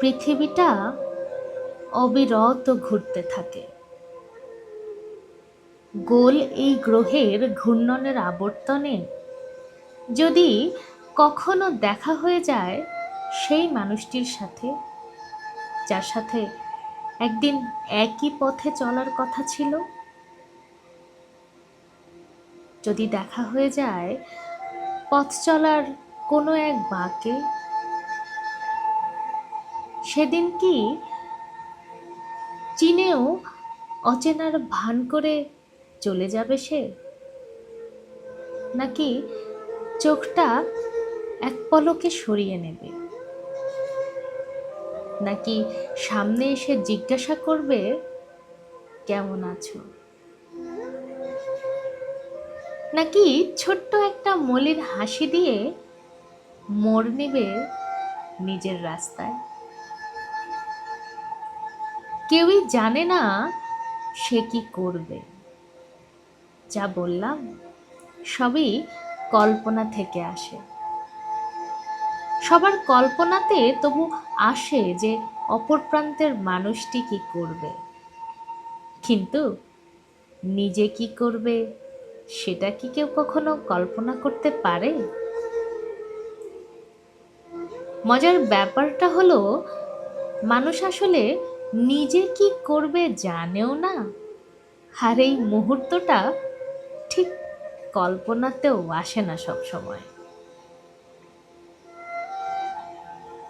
পৃথিবীটা অবিরত ঘুরতে থাকে। গোল এই গ্রহের ঘূর্ণনের আবর্তনে যদি কখনো দেখা হয়ে যায় সেই মানুষটির সাথে, যার সাথে একদিন একই পথে চলার কথা ছিল, যদি দেখা হয়ে যায় পথ চলার কোনো এক বাঁকে সেদিন কি চীনেও অচেনার ভান করে চলে যাবে সে? নাকি চোখটা এক পলকে সরিয়ে নেবে? নাকি সামনে এসে জিজ্ঞাসা করবে, কেমন আছো? নাকি ছোট্ট একটা মলির হাসি দিয়ে মোড় নেবে নিজের রাস্তায়? কেউই জানে না সে কি করবে। যা বললাম, সবই কল্পনা থেকে আসে। সবার কল্পনাতে তবু আসে যে অপর প্রান্তের মানুষটি কি করবে। কিন্তু নিজে কি করবে, সেটা কি কেউ কখনো কল্পনা করতে পারে? মজার ব্যাপারটা হলো, মানুষ আসলে নিজে কি করবে জানেও না। আর এই মুহূর্তটা ঠিক কল্পনাতেও আসে না সব সময়।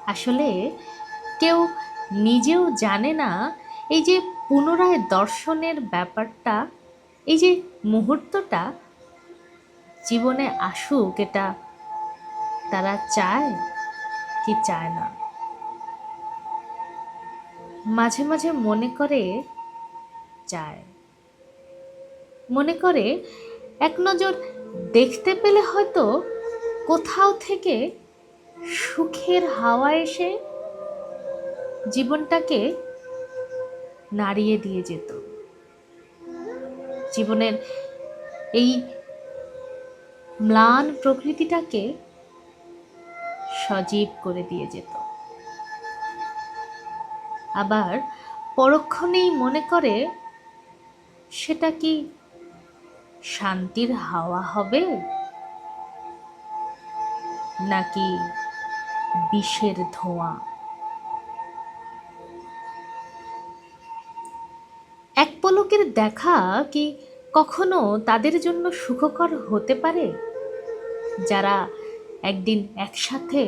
আসলে কেউ নিজেও জানে না এই যে পুনরায় দর্শনের ব্যাপারটা, এই যে মুহূর্তটা জীবনে আসুক এটা তারা চায় কি চায় না। মাঝে মাঝে মনে করে যায়। মনে করে এক নজর দেখতে পেলে হয়তো কোথাও থেকে সুখের হাওয়া এসে জীবনটাকে নাড়িয়ে দিয়ে যেত। জীবনের এই ম্লান প্রকৃতিটাকে সজীব করে দিয়ে যেত। আবার পরক্ষণেই মনে করে, সেটা কি শান্তির হাওয়া হবে? নাকি বিষের ধোঁয়া? এক পলকের দেখা কি কখনো তাদের জন্য সুখকর হতে পারে? যারা একদিন একসাথে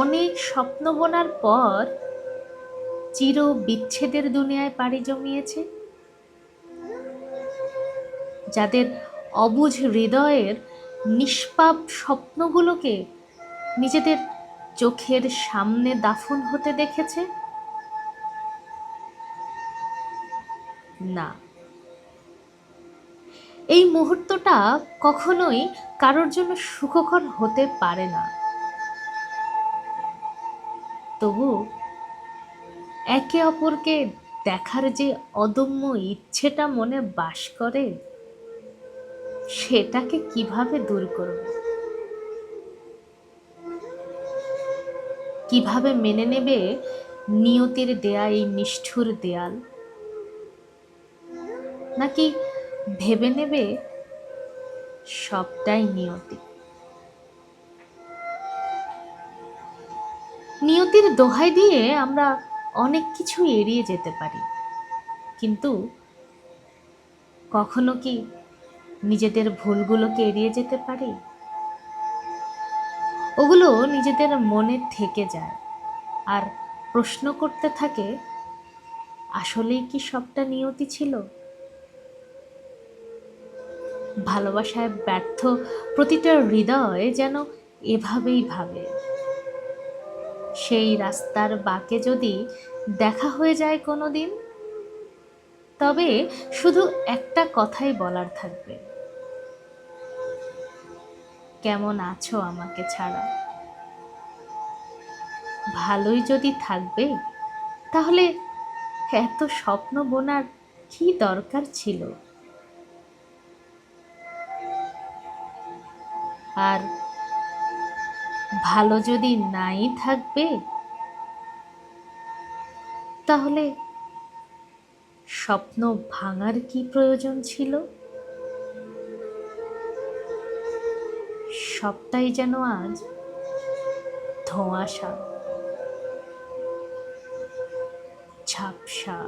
অনেক স্বপ্ন বোনার পর চির বিচ্ছেদের দুনিয়ায় পাড়ি জমিয়েছে? যাদের অবুঝ হৃদয়ের নিষ্পাপ স্বপ্নগুলোকে নিজেদের চোখের সামনে দাফন হতে দেখেছে? না। এই মুহূর্তটা কখনোই কারোর জন্য সুখকর হতে পারে না। তবু একে অপরকে দেখার যে অদম্য ইচ্ছেটা মনে বাস করে, সেটাকে কীভাবে দূর করবে? কীভাবে মেনে নেবে নিয়তির দেয়া এই নিষ্ঠুর দেয়াল? নাকি ভেবে নেবে সবটাই নিয়তি? নিয়তির দোহাই দিয়ে আমরা অনেক কিছু এড়িয়ে যেতে পারি। কিন্তু কখনো কি নিজেদের ভুলগুলোকে এড়িয়ে যেতে পারি? ওগুলো নিজেদের মনে থেকে যায়। আর প্রশ্ন করতে থাকে, আসলেই কি সবটা নিয়তি ছিল? ভালোবাসায় ব্যর্থ প্রতিটা হৃদয় যেন এভাবেই ভাবে। সেই রাস্তার বাঁকে যদি দেখা হয়ে যায় কোনো দিন তবে শুধু একটা কথাই বলার থাকবে। কেমন আছো আমাকে ছাড়া? ভালোই যদি থাকবে, তাহলে এত স্বপ্ন বোনার কি দরকার ছিল? আর ভালো যদি নাই থাকবে, তাহলে স্বপ্ন ভাঙার কি প্রয়োজন ছিল? সবটাই যেন আজ ধোঁয়াশা, ঝাপসা